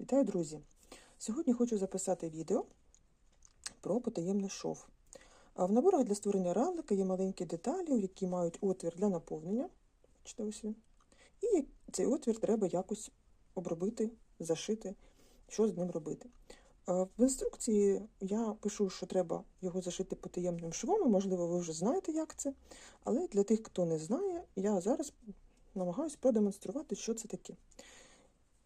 Вітаю, друзі! Сьогодні хочу записати відео про потаємний шов. В наборах для створення равлика є маленькі деталі, які мають отвір для наповнення. Ось він. І цей отвір треба якось обробити, зашити, що з ним робити. В інструкції я пишу, що треба його зашити потаємним швом, можливо, ви вже знаєте, як це. Але для тих, хто не знає, я зараз намагаюся продемонструвати, що це таке.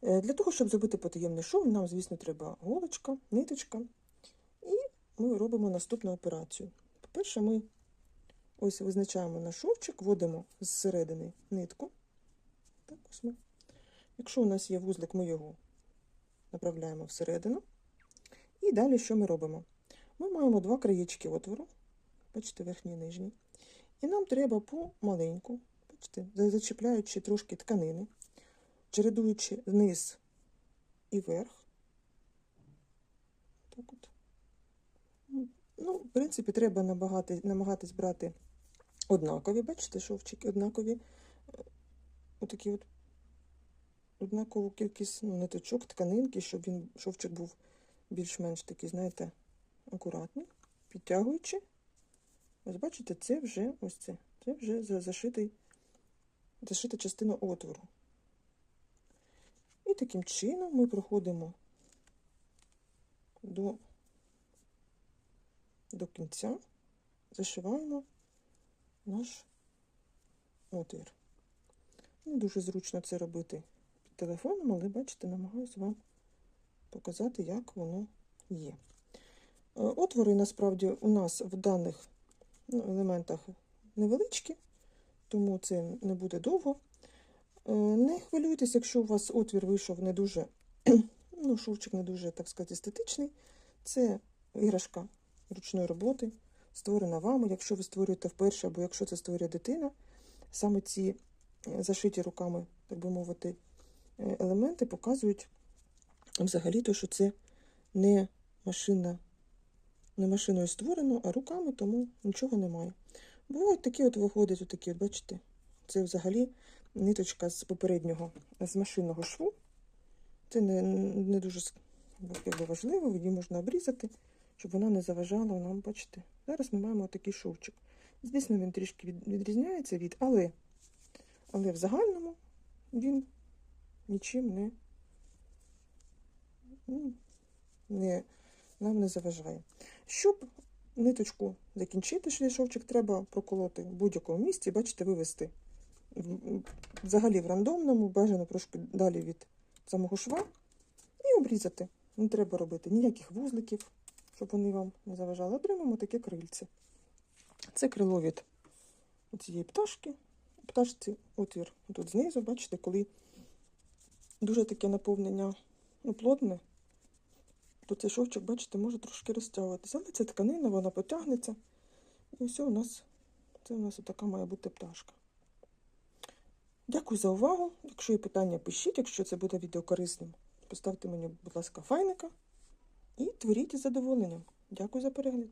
Е, Для того, щоб зробити потаємний шов, нам, звісно, треба голочка, ниточка. І ми робимо наступну операцію. По-перше, ми ось визначаємо наш шовчик, вводимо зсередини нитку. Так, ось ми. Якщо у нас є вузлик, ми його направляємо всередину. І далі що ми робимо? Ми маємо два краєчки отвору, бачите, верхній і нижній. І нам треба помаленьку, бачите, зачіпляючи трошки тканини, чередуючи вниз і вверх. Так от. Ну, в принципі, треба намагати, намагатись брати однакові, бачите, шовчики однакові. Отакі от однакову кількість ну, ниточок, тканинки, щоб він шовчик був більш-менш такий, знаєте, акуратний, підтягуючи. Ось бачите, це вже ось це. Це вже зашитий, зашита частина отвору. І таким чином ми проходимо до, до кінця, зашиваємо наш отвір. Не дуже зручно це робити під телефоном, але бачите, намагаюся вам показати, як воно є. Е, Отвори насправді у нас в даних ну, елементах невеличкі, тому це не буде довго. Е, Не хвилюйтесь, якщо у вас отвір вийшов не дуже, ну, шовчик не дуже, так сказати, естетичний. Це іграшка ручної роботи, створена вами. Якщо ви створюєте вперше, або якщо це створює дитина, саме ці зашиті руками, так би мовити, е, елементи показують взагалі то, що це не машина, не машиною створено, а руками, тому нічого немає. Бувають такі, от виходять, отакі, от, бачите, це взагалі ниточка з попереднього, з машинного шву. Це не, не дуже якби, важливо, її можна обрізати, щоб вона не заважала нам, бачите. Зараз ми маємо такий шовчик. Звісно, він трішки відрізняється від, але, але в загальному він нічим не, ну, не, нам не заважає. Щоб ниточку закінчити, шовчик, треба проколоти в будь-якому місці, бачите, вивести взагалі в рандомному, бажано трошки далі від самого шва, і обрізати. Не треба робити ніяких вузликів, щоб вони вам не заважали. Отримаємо таке крильце. Це крило від цієї пташки. Пташці отвір тут знизу, бачите, коли дуже таке наповнення ну, плотне, то цей шовчик, бачите, може трошки розтягуватися. Але це тканина, вона потягнеться. І все у нас, це у нас така має бути пташка. Дякую за увагу. Якщо є питання, пишіть, якщо це буде відео корисним. Поставте мені, будь ласка, файника і творіть із задоволенням. Дякую за перегляд.